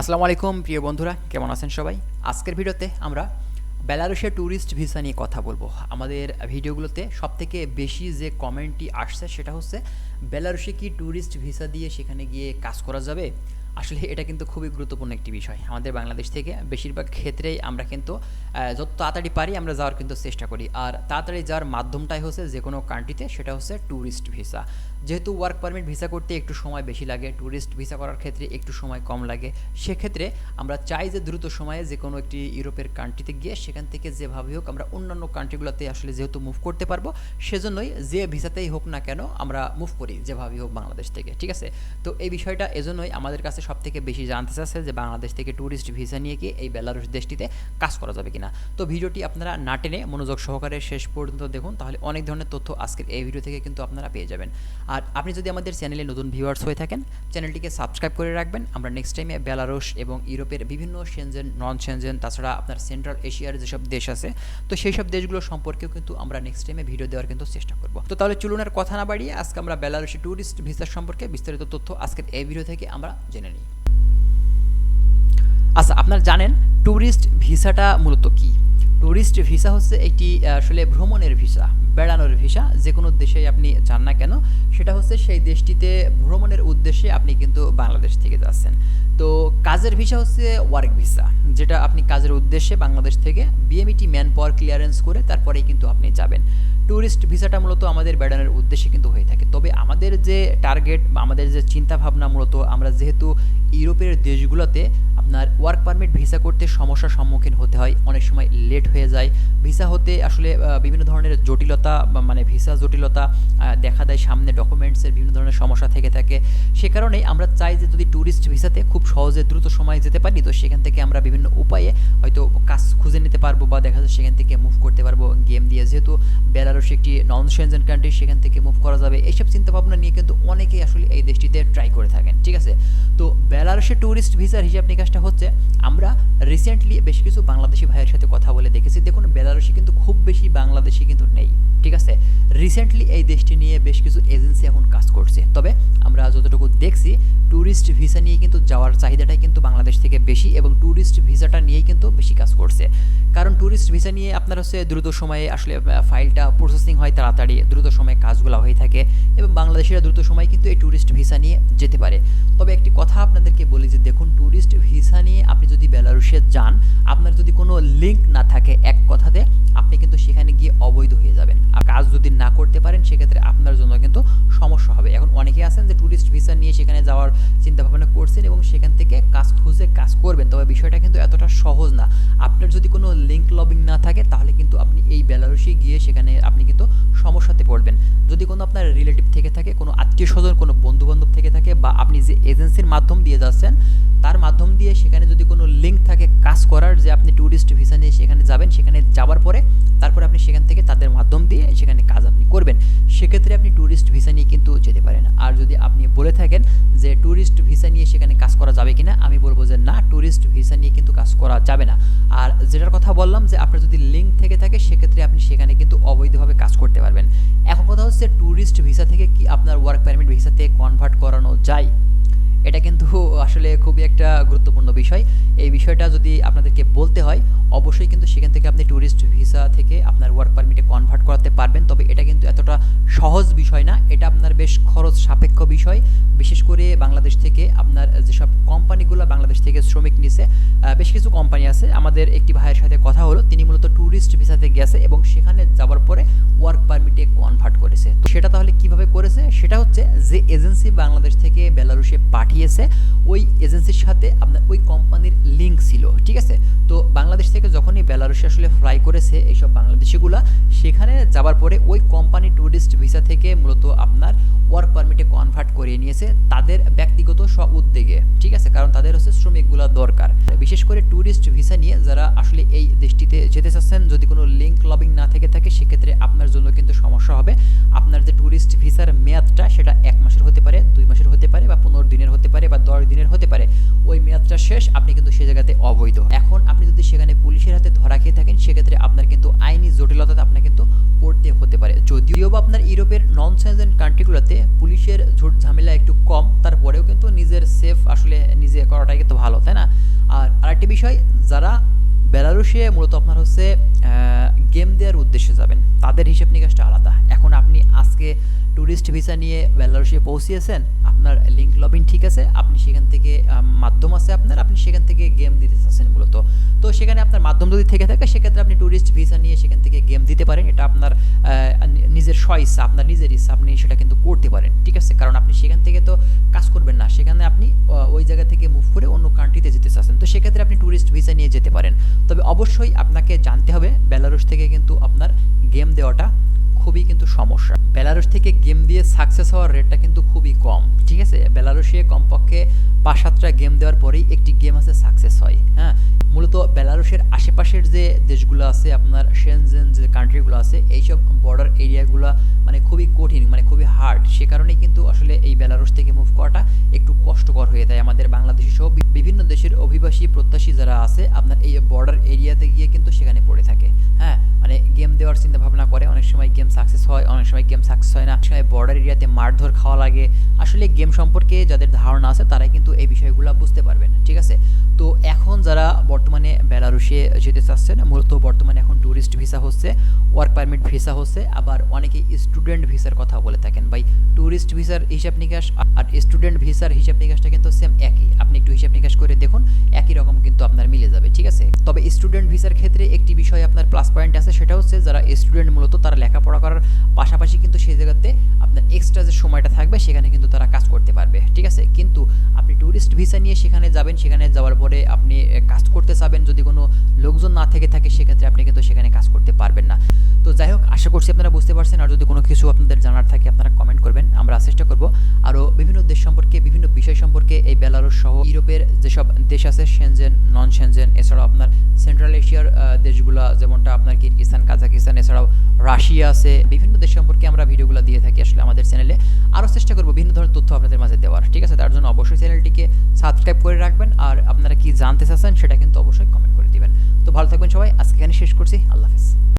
আসসালামু আলাইকুম, প্রিয় বন্ধুরা, কেমন আছেন সবাই? আজকের ভিডিওতে আমরা বেলারুশের ট্যুরিস্ট ভিসা নিয়ে কথা বলব। আমাদের ভিডিওগুলোতে সবথেকে বেশি যে কমেন্টটি আসছে সেটা হচ্ছে, বেলারুশে কি ট্যুরিস্ট ভিসা দিয়ে সেখানে গিয়ে কাজ করা যাবে? আসলে এটা কিন্তু খুবই গুরুত্বপূর্ণ একটি বিষয়। আমাদের বাংলাদেশ থেকে বেশিরভাগ ক্ষেত্রেই আমরা কিন্তু যত তাড়াতাড়ি পারি আমরা যাওয়ার কিন্তু চেষ্টা করি। আর তাড়াতাড়ি যাওয়ার মাধ্যমটাই হচ্ছে যে কোনো কান্ট্রিতে সেটা হচ্ছে ট্যুরিস্ট ভিসা যেহেতু ওয়ার্ক পারমিট ভিসা করতে একটু সময় বেশি লাগে ট্যুরিস্ট ভিসা করার ক্ষেত্রে একটু সময় কম লাগে, সেক্ষেত্রে আমরা চাই যে দ্রুত সময়ে যে কোনো একটি ইউরোপের কান্ট্রিতে গিয়ে সেখান থেকে যেভাবে হোক আমরা অন্যান্য কান্ট্রিগুলোতে আসলে যেহেতু মুভ করতে পারব, সেজন্যই যে ভিসাতেই হোক না কেন আমরা মুভ করি যেভাবেই হোক বাংলাদেশ থেকে, ঠিক আছে? তো এই বিষয়টা এজন্যই আমাদের কাছে সব থেকে বেশি জানতে চাচ্ছে যে বাংলাদেশ থেকে ট্যুরিস্ট ভিসা নিয়ে কি এই বেলারুশ দেশটিতে কাজ করা যাবে কিনা। তো ভিডিওটি আপনারা না টেনে মনোযোগ সহকারে শেষ পর্যন্ত দেখুন, তাহলে অনেক ধরনের তথ্য আজকের এই ভিডিও থেকে কিন্তু আপনারা পেয়ে যাবেন। আর আপনি যদি আমাদের চ্যানেলে নতুন ভিউয়ার্স হয়ে থাকেন, চ্যানেলটিকে সাবস্ক্রাইব করে রাখবেন। আমরা নেক্সট টাইমে বেলারুশ এবং ইউরোপের বিভিন্ন সেনজেন নন সেনজেন তাছাড়া আপনার সেন্ট্রাল এশিয়ার যেসব দেশ আছে, তো সেই সব দেশগুলো সম্পর্কেও কিন্তু আমরা নেক্সট টাইমে ভিডিও দেওয়ার কিন্তু চেষ্টা করব। তো তাহলে চলুন আর কথা না বাড়িয়ে, আজকে আমরা বেলারুশি ট্যুরিস্ট ভিসার সম্পর্কে বিস্তারিত তথ্য আজকের এই ভিডিও থেকে আমরা জেনে নিই। আচ্ছা আপনারা জানেন ট্যুরিস্ট ভিসাটা মূলত কি? ট্যুরিস্ট ভিসা হচ্ছে একটি আসলে ভ্রমণের ভিসা বেড়ানোর ভিসা, যে কোনো দেশেই আপনি চান না কেন, সেটা হচ্ছে সেই দেশটিতে ভ্রমণের উদ্দেশ্যে আপনি কিন্তু বাংলাদেশ থেকে যাচ্ছেন। তো কাজের ভিসা হচ্ছে ওয়ার্ক ভিসা যেটা আপনি কাজের উদ্দেশ্যে বাংলাদেশ থেকে বিএমইটি ম্যান পাওয়ার ক্লিয়ারেন্স করে তারপরেই কিন্তু আপনি যাবেন। ট্যুরিস্ট ভিসাটা মূলত আমাদের বেড়ানোর উদ্দেশ্যে কিন্তু হয়ে থাকে। তবে আমাদের যে টার্গেট বা আমাদের যে চিন্তাভাবনা মূলত, আমরা যেহেতু ইউরোপের দেশগুলোতে আপনার ওয়ার্ক পারমিট ভিসা করতে সমস্যার সম্মুখীন হতে হয়, অনেক সময় লেট হয়ে যায়। ভিসা হতে আসলে বিভিন্ন ধরনের জটিলতা মানে ভিসা জটিলতা দেখা দেয় সামনে ডকুমেন্টসের বিভিন্ন ধরনের সমস্যা থেকে থাকে। সে কারণেই আমরা চাই যে যদি ট্যুরিস্ট ভিসাতে খুব সহজে দ্রুত সময় যেতে পারি, তো সেখান থেকে আমরা বিভিন্ন উপায়ে হয়তো কাজ খুঁজে নিতে পারব বা দেখা যাচ্ছে সেখান থেকে মুভ করতে পারব গেম দিয়ে। যেহেতু বেলারুশ একটি নন সেনজেন কান্ট্রি সেখান থেকে মুভ করা যাবে। এইসব চিন্তাভাবনা নিয়ে কিন্তু অনেকেই আসলে এই দেশটিতে ট্রাই করে থাকেন, ঠিক আছে? তো বেলারুশের ট্যুরিস্ট ভিসার হিসাব নিকাশটা হচ্ছে, আমরা রিসেন্টলি বেশ কিছু বাংলাদেশি ভাইয়ের সাথে কথা বলে দেখেছি। দেখুন, বেলারুশে কিন্তু খুব বেশি বাংলাদেশি কিন্তু নেই, ঠিক আছে? রিসেন্টলি এই দেশটি নিয়ে বেশ কিছু এজেন্সি এখন কাজ করছে। তবে আমরা যতটুকু দেখছি ট্যুরিস্ট ভিসা নিয়ে কিন্তু যাওয়ার চাহিদাটাই কিন্তু বাংলাদেশ থেকে বেশি এবং ট্যুরিস্ট ভিসাটা নিয়েই কিন্তু বেশি কাজ করছে। কারণ ট্যুরিস্ট ভিসা নিয়ে আপনার হচ্ছে দ্রুত সময়ে আসলে ফাইলটা প্রসেসিং হয় তাড়াতাড়ি, দ্রুত সময়ে কাজগুলো হয়ে থাকে এবং বাংলাদেশিরা দ্রুত সময় কিন্তু এই ট্যুরিস্ট ভিসা নিয়ে যেতে পারে। তবে একটি কথা আপনাদেরকে বলি যে, দেখুন ট্যুরিস্ট ভিসা নিয়ে আপনি যদি বেলারুশে যান, আপনার যদি কোনো লিঙ্ক না থাকে এক কথাতে, আপনি কিন্তু সেখানে গিয়ে অবৈধ হয়ে যাবেন। আর কাজ যদি না করতে পারেন, সেক্ষেত্রে এবং সেখান থেকে কাজ খুঁজে কাজ করবেন। তবে বিষয়টা কিন্তু এতটা সহজ না। আপনার যদি কোনো লিঙ্ক লবিং না থাকে, তাহলে কিন্তু আপনি এই বেলারুশে গিয়ে সেখানে আপনি কিন্তু সমস্যাতে পড়বেন। যদি কোনো আপনার রিলেটিভ থেকে থাকে, কোনো আত্মীয় স্বজন কোনো বন্ধু বান্ধব থেকে থাকে, বা আপনি যে এজেন্সির মাধ্যম দিয়ে যাচ্ছেন, তার মাধ্যম দিয়ে সেখানে যদি কোনো লিঙ্ক থাকে কাজ করার, যে আপনি ট্যুরিস্ট ভিসা নিয়ে সেখানে যাবেন, সেখানে যাওয়ার পরে তারপরে আপনি সেখান থেকে তাদের মাধ্যম দিয়ে সেখানে কাজ আপনি করবেন। সেক্ষেত্রে আপনি ট্যুরিস্ট ভিসা নিয়ে কিন্তু যেতে পারেন। আর যদি আপনি বলে থাকেন যে ট্যুরিস্ট ভিসা নিয়ে সেখানে কাজ যাবে কিনা আমি বলব যে না ট্যুরিস্ট ভিসা নিয়ে কিন্তু কাজ করা যাবে না। আর যেটার কথা বললাম যে আপনার যদি লিঙ্ক থেকে থাকে, সেক্ষেত্রে আপনি সেখানে কিন্তু অবৈধভাবে কাজ করতে পারবেন। এখন কথা হচ্ছে ট্যুরিস্ট ভিসা থেকে কি আপনার ওয়ার্ক পারমিট ভিসাতে এটা কিন্তু আসলে খুবই একটা গুরুত্বপূর্ণ বিষয়। এই বিষয়টা যদি আপনাদেরকে বলতে হয়, অবশ্যই কিন্তু সেখান থেকে আপনি ট্যুরিস্ট ভিসা থেকে আপনার ওয়ার্ক পারমিটে কনভার্ট করাতে পারবেন। তবে এটা কিন্তু এতটা সহজ বিষয় না, এটা আপনার বেশ খরচ সাপেক্ষ বিষয়। বিশেষ করে বাংলাদেশ থেকে আপনার যেসব কোম্পানিগুলো বাংলাদেশ থেকে শ্রমিক নিছে বেশ কিছু কোম্পানি আছে। আমাদের একটি ভাইয়ের সাথে কথা হলো, তিনি মূলত ট্যুরিস্ট ভিসাতে গেছে এবং সেখানে যাওয়ার পরে ওয়ার্ক পারমিটে হচ্ছে যে এজেন্সি বাংলাদেশ থেকে বেলারুশে পাঠিয়েছে, ওই এজেন্সির সাথে আপনার ওই কোম্পানির লিঙ্ক ছিল, ঠিক আছে? তো বাংলাদেশ থেকে যখনই বেলারুশে আসলে ফ্লাই করেছে এইসব বাংলাদেশিগুলা, সেখানে যাবার পরে ওই কোম্পানি ট্যুরিস্ট ভিসা থেকে মূলত আপনার ওয়ার্ক পারমিটে কনভার্ট করিয়ে নিয়েছে তাদের ব্যক্তিগত স্ব উদ্যোগে, ঠিক আছে? কারণ তাদের হচ্ছে শ্রমিকগুলা দরকার। বিশেষ করে ট্যুরিস্ট ভিসা নিয়ে যারা আসলে এই দেশটিতে যেতে চাচ্ছেন, যদি কোনো লিঙ্ক লবিং না থেকে থাকে, সেক্ষেত্রে আপনার জন্য কিন্তু সমস্যা হবে। সেক্ষেত্রে আপনার কিন্তু আইনি জটিলতাতে আপনার কিন্তু পড়তে হতে পারে। যদিও বা আপনার ইউরোপের নন সেনজেন কান্ট্রিগুলোতে পুলিশের ঝুট ঝামেলা একটু কম, তারপরেও কিন্তু নিজের সেফ আসলে নিজে করাটাই কিন্তু ভালো, তাই না? আর আরেকটি বিষয়, যারা বেলারুশে মূলত আপনার হচ্ছে গেম দেওয়ার উদ্দেশ্যে যাবেন, তাদের হিসেব নিকাশটা আলাদা। এখন আপনি আজকে ট্যুরিস্ট ভিসা নিয়ে বেলারুশে পৌঁছিয়েছেন, আপনার লিঙ্ক লবিন ঠিক আছে, আপনি সেখান থেকে মাধ্যম আছে আপনার, আপনি সেখান থেকে গেম দিতে চাচ্ছেন। সেখানে আপনার মাধ্যম যদি থেকে থাকে, সেক্ষেত্রে আপনি ট্যুরিস্ট ভিসা নিয়ে সেখান থেকে গেম দিতে পারেন। এটা আপনার নিজের স্ব ইচ্ছা আপনার নিজের ইচ্ছা, আপনি সেটা কিন্তু করতে পারেন, ঠিক আছে? কারণ আপনি সেখান থেকে তো কাজ করবেন না। সেখানে আপনি ওই জায়গা থেকে মুভ করে অন্য কান্ট্রিতে যেতে চাচ্ছেন। তো সেক্ষেত্রে আপনি ট্যুরিস্ট ভিসা নিয়ে যেতে পারেন। তবে অবশ্যই আপনাকে জানতে হবে বেলারুশ থেকে কিন্তু আপনার গেম দেওয়াটা খুবই কিন্তু সমস্যা। বেলারুশ থেকে গেম দিয়ে সাকসেস হওয়ার রেটটা কিন্তু খুবই কম, ঠিক আছে? বেলারুশে কমপক্ষে পাঁচ সাতটা গেম দেওয়ার পরেই একটি গেম আছে সাকসেস হয় হ্যাঁ? মূলত বেলারুশের আশেপাশের যে দেশগুলো আছে, আপনার সেনজেন যে কান্ট্রিগুলো আছে, এইসব বর্ডার এরিয়াগুলো মানে খুবই কঠিন মানে খুবই হার্ড সে কারণেই কিন্তু আসলে এই বেলারুশ থেকে মুভ করাটা একটু কষ্টকর হয়ে যায় আমাদের বাংলাদেশি সহ বিভিন্ন দেশের অভিবাসী, প্রত্যাশী যারা আছে, আপনার এই বর্ডার এরিয়াতে গিয়ে কিন্তু সেখানে পড়ে থাকে। হ্যাঁ মানে গেম দেওয়ার চিন্তা ভাবনা করে সময় গেম সাকসেস হয়, অনেক সময় গেম সাকসেস হয় না। অনেক সময় বর্ডার এরিয়াতে মারধর খাওয়া লাগে। আসলে গেম সম্পর্কে যাদের ধারণা আছে, তারাই কিন্তু এই বিষয়গুলো বুঝতে পারবেন, ঠিক আছে? তো এখন যারা বর্তমানে বেলারুশে যেতে চাচ্ছেন, মূলত বর্তমানে এখন ট্যুরিস্ট ভিসা হচ্ছে ওয়ার্ক পারমিট ভিসা হচ্ছে, আবার অনেকে স্টুডেন্ট ভিসার কথা বলে থাকেন। ভাই ট্যুরিস্ট ভিসার হিসাব নিকাশ আর স্টুডেন্ট ভিসার হিসাব নিকাশটা কিন্তু সেম একই। আপনি একটু হিসাব নিকাশ করে দেখুন, একই রকম কিন্তু আপনার মিলে যাবে, ঠিক আছে? তবে স্টুডেন্ট ভিসার ক্ষেত্রে একটি বিষয় আপনার প্লাস পয়েন্ট আছে, সেটা হচ্ছে যারা স্টুডেন্ট মূলত, তারা লেখাপড়া করার পাশাপাশি কিন্তু সেই জায়গাতে আপনার এক্সট্রা যে সময়টা থাকবে, সেখানে কিন্তু তারা কাজ করতে পারবে, ঠিক আছে? কিন্তু আপনি ট্যুরিস্ট ভিসা নিয়ে সেখানে যাবেন, সেখানে যাওয়ার পরে আপনি কাজ করতে চাবেন, যদি কোনো লোকজন না থেকে থাকে, সেক্ষেত্রে আপনি কিন্তু সেখানে কাজ করতে পারবেন না। তো যাই হোক, আশা করছি আপনারা বুঝতে পারছেন। আর যদি কোনো কিছু আপনাদের জানার থাকে, আপনারা কমেন্ট করবেন। আমরা চেষ্টা করব আরও বিভিন্ন দেশ সম্পর্কে যেসব দেশ আছে সেনজেন নন সেনজেন এছাড়াও আপনার সেন্ট্রাল এশিয়ার দেশগুলো, যেমনটা আপনার কিরগিস্তান কাজাকিস্তান এছাড়াও রাশিয়া আছে। বিভিন্ন দেশ সম্পর্কে আমরা ভিডিওগুলো দিয়ে থাকি আসলে আমাদের চ্যানেলে আরও চেষ্টা করব বিভিন্ন ধরনের তথ্য আপনাদের মাঝে দেওয়ার, ঠিক আছে? তার জন্য অবশ্যই চ্যানেলটিকে সাবস্ক্রাইব করে রাখবেন, আর আপনারা কি জানতে চাচ্ছেন সেটা কিন্তু অবশ্যই কমেন্ট করে দিবেন। তো ভালো থাকবেন সবাই, আজকে এখানে শেষ করছি, আল্লাহ হাফিজ।